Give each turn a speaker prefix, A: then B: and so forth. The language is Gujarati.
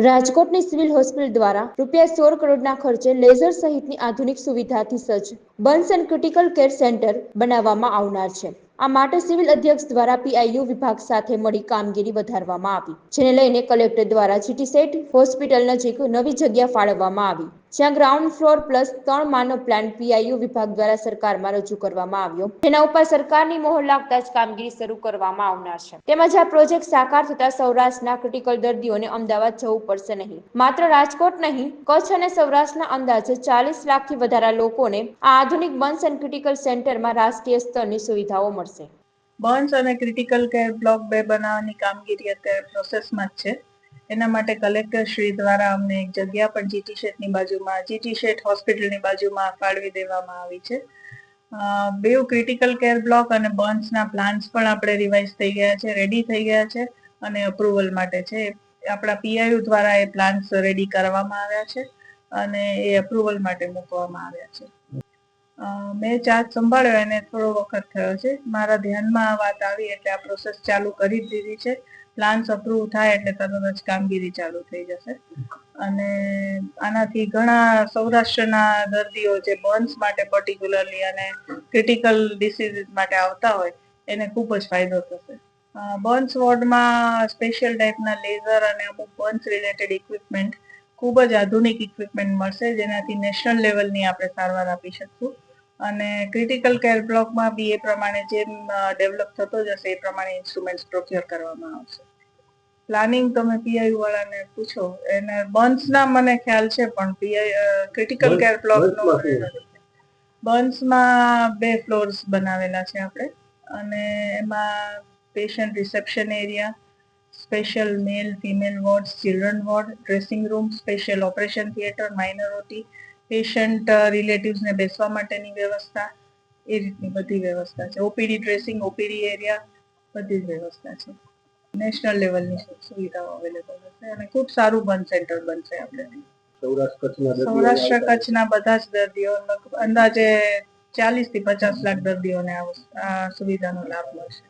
A: રાજકોટની સિવિલ હોસ્પિટલ દ્વારા રૂપિયા સોળ કરોડના ખર્ચે લેઝર સહિતની આધુનિક સુવિધાથી સજ્જ burns and critical care centre બનાવવામાં આવનાર છે. આ માટે સિવિલ અધ્યક્ષ દ્વારા પીઆઈયુ વિભાગ સાથે મળી કામગીરી વધારવામાં આવી, જેને લઈને કલેક્ટર દ્વારા જીટીસેટ હોસ્પિટલ નજીક નવી જગ્યા ફાળવવામાં આવી, જ્યાં ગ્રાઉન્ડ ફ્લોર પ્લસ ત્રણ માનો પ્લાન પીઆઈયુ વિભાગ દ્વારા સરકારમાં રજૂ કરવામાં આવ્યો. જેના ઉપર સરકારની મોહર લાગતા જ કામગીરી શરૂ કરવામાં આવનાર છે. તેમજ આ પ્રોજેક્ટ સાકાર થતા સૌરાષ્ટ્રના ક્રિટિકલ દર્દીઓને અમદાવાદ જવું પડશે નહીં. માત્ર રાજકોટ નહીં, કચ્છ અને સૌરાષ્ટ્રના અંદાજે ચાલીસ લાખથી વધારે લોકોને આ આધુનિક બન્સ એન્ડ ક્રિટિકલ સેન્ટરમાં રાષ્ટ્રીય સ્તરની સુવિધાઓ મળશે.
B: બર્ન્સ અને ક્રિટિકલ કેર બ્લોક બે બનાવવાની કામગીરી અત્યારે પ્રોસેસમાં જ છે. એના માટે કલેક્ટર શ્રી દ્વારા અમને એક જગ્યા પણ જીટી શેઠની બાજુમાં જીટી શેઠ હોસ્પિટલની બાજુમાં ફાળવી દેવામાં આવી છે. બેઉ ક્રિટિકલ કેર બ્લોક અને બર્ન્સના પ્લાન્સ પણ આપણે રિવાઇઝ થઈ ગયા છે રેડી થઈ ગયા છે અને અપ્રુવલ માટે છે. આપણા પીઆઈયુ દ્વારા એ પ્લાન્સ રેડી કરવામાં આવ્યા છે અને એ અપ્રુવલ માટે મૂકવામાં આવ્યા છે. મેં ચાર્જ સંભાળ્યો એને થોડો વખત થયો છે. મારા ધ્યાનમાં આ વાત આવી એટલે આ પ્રોસેસ ચાલુ કરી જ દીધી છે. પ્લાન્સ અપ્રૂવ થાય એટલે તરત જ કામગીરી ચાલુ થઈ જશે. અને આનાથી ઘણા સૌરાષ્ટ્રના દર્દીઓ જે બર્ન્સ માટે પર્ટિક્યુલરલી અને ક્રિટિકલ ડિસીઝ માટે આવતા હોય, એને ખૂબ જ ફાયદો થશે. બર્ન્સ વોર્ડમાં સ્પેશિયલ ટાઈપના લેઝર અને અમુક બર્ન્સ રિલેટેડ ઇક્વિપમેન્ટ ખૂબ જ આધુનિક ઇક્વિપમેન્ટ મળશે જેનાથી નેશનલ લેવલની આપણે સારવાર આપી શકશું. અને ક્રિટિકલ કેર બ્લોકમાં બી એ પ્રમાણે જેમ ડેવલપ થતો જશે એ પ્રમાણે ઇન્સ્ટ્રુમેન્ટ્સ પ્રોક્યોર કરવામાં આવશે. પ્લાનિંગ તમે પીઆઈ વાળાને પૂછો એને ના મને ખ્યાલ છે પણ પીઆઈ ક્રિટિકલ કેર બ્લોક બ્લોકનો બર્ન્સમાં બે ફ્લોર્સ બનાવેલા છે આપણે અને એમાં patient reception area special male female ward children ward dressing room special operation theatre minor OT patient રિલેટિવ્સને બેસવા માટેની વ્યવસ્થા એ રીતની બધી વ્યવસ્થા છે. ઓપીડી ડ્રેસિંગ ઓપીડી એરિયા બધી જ વ્યવસ્થા છે. નેશનલ લેવલની સુવિધાઓ અવેલેબલ હશે અને ખૂબ સારું બર્ન સેન્ટર બનશે આપણે.
C: સૌરાષ્ટ્ર કચ્છના
B: બધા જ દર્દીઓ અંદાજે ચાલીસથી પચાસ લાખ દર્દીઓને આ સુવિધાનો લાભ મળશે.